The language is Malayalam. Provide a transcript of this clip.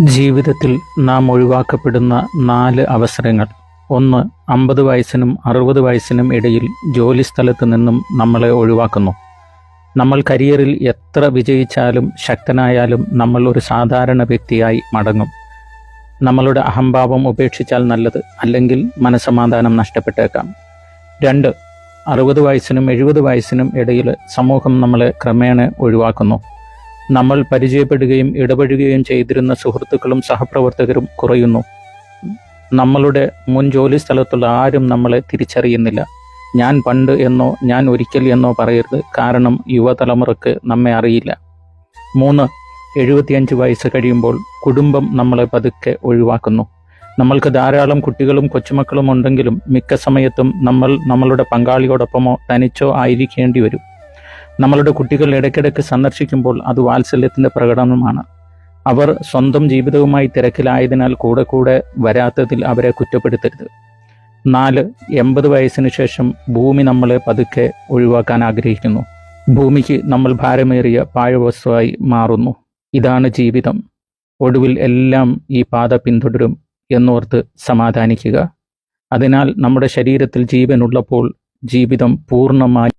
ജീവിതത്തിൽ നാം ഒഴിവാക്കപ്പെടുന്ന നാല് അവസരങ്ങൾ. ഒന്ന് അമ്പത് വയസ്സിനും അറുപത് വയസ്സിനും ഇടയിൽ ജോലി ജോലിസ്ഥലത്ത് നിന്നും നമ്മളെ ഒഴിവാക്കുന്നു. നമ്മൾ കരിയറിൽ എത്ര വിജയിച്ചാലും ശക്തനായാലും നമ്മൾ ഒരു സാധാരണ വ്യക്തിയായി മടങ്ങും. നമ്മളുടെ അഹംഭാവം ഉപേക്ഷിച്ചാൽ നല്ലത് അല്ലെങ്കിൽ മനസമാധാനം നഷ്ടപ്പെട്ടേക്കാം. രണ്ട് അറുപത് വയസ്സിനും എഴുപത് വയസ്സിനും ഇടയിൽ സമൂഹം നമ്മളെ ക്രമേണ ഒഴിവാക്കുന്നു. നമ്മൾ പരിചയപ്പെടുകയും ഇടപഴകുകയും ചെയ്തിരുന്ന സുഹൃത്തുക്കളും സഹപ്രവർത്തകരും കുറയുന്നു. നമ്മളുടെ മുൻ ജോലി സ്ഥലത്തുള്ള ആരും നമ്മളെ തിരിച്ചറിയുന്നില്ല. ഞാൻ പണ്ട് എന്നോ ഞാൻ ഒരിക്കൽ എന്നോ പറയരുത്. കാരണം യുവതലമുറക്ക് നമ്മെ അറിയില്ല. മൂന്ന് എഴുപത്തിയഞ്ച് വയസ്സ് കഴിയുമ്പോൾ കുടുംബം നമ്മളെ പതുക്കെ ഒഴിവാക്കുന്നു. നമ്മൾക്ക് ധാരാളം കുട്ടികളും കൊച്ചുമക്കളും ഉണ്ടെങ്കിലും മിക്ക സമയത്തും നമ്മൾ നമ്മളുടെ പങ്കാളിയോടൊപ്പമോ തനിച്ചോ ആയിരിക്കേണ്ടി വരും. നമ്മളുടെ കുട്ടികൾ ഇടയ്ക്കിടയ്ക്ക് സന്ദർശിക്കുമ്പോൾ അത് വാത്സല്യത്തിന്റെ പ്രകടനമാണ്. അവർ സ്വന്തം ജീവിതവുമായി തിരക്കിലായതിനാൽ കൂടെ കൂടെ വരാത്തതിൽ അവരെ കുറ്റപ്പെടുത്തരുത്. നാല് എൺപത് വയസ്സിന് ശേഷം ഭൂമി നമ്മളെ പതുക്കെ ഒഴിവാക്കാൻ ആഗ്രഹിക്കുന്നു. ഭൂമിക്ക് നമ്മൾ ഭാരമേറിയ പാഴ്വസ്തുവായി മാറുന്നു. ഇതാണ് ജീവിതം. ഒടുവിൽ എല്ലാം ഈ പാത പിന്തുടരും എന്നോർത്ത് സമാധാനിക്കുക. അതിനാൽ നമ്മുടെ ശരീരത്തിൽ ജീവനുള്ളപ്പോൾ ജീവിതം പൂർണമായി